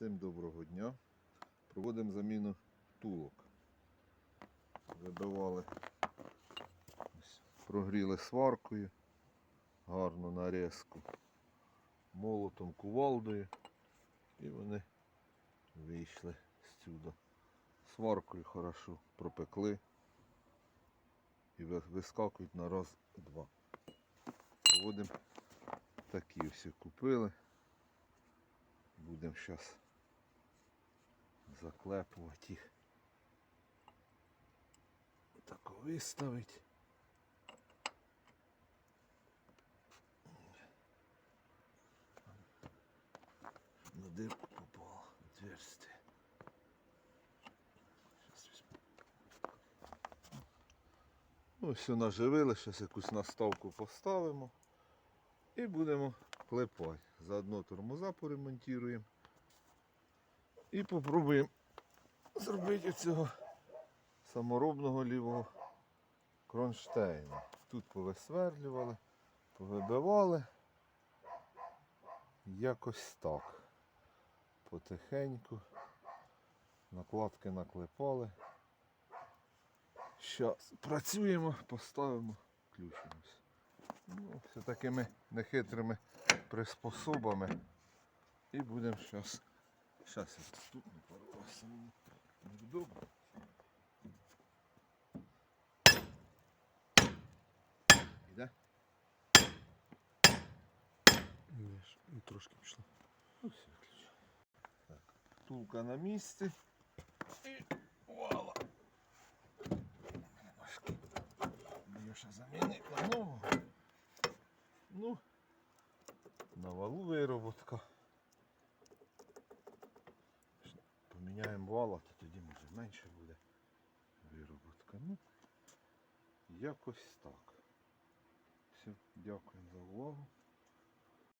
Всім доброго дня. Проводимо заміну тулок. Вибивали, прогріли сваркою, гарно нарізку, молотом кувалдою і вони вийшли з сюди. Сваркою хорошо пропекли і вискакують на раз-два. Проводимо такі всі купили. Будемо зараз заклепувати їх. Так виставити. На дирку попало отверстие. Візьму. Ну, наживили, зараз якусь наставку поставимо і будемо клепати. Заодно тормоза поремонтуємо. І попробуємо зробити цього саморобного лівого кронштейна. Тут повисверлювали, повибивали. Якось так. Потихеньку. Накладки наклепали. Зараз працюємо, поставимо, включимось. Ну, все такими нехитрими приспособами. І будемо зараз. Зараз я тут не порвався мені. Невдобно. Іде? Ні, ж, ну, трошки пішло. Ну все, включу. Так. Втулка на місці. І вала. Ножки. Її ще замінити на нову. Ну, на валу вироботка. Поміняємо вала, то тоді може Менше буде вироботка. Ну, якось так. Все, дякую за увагу.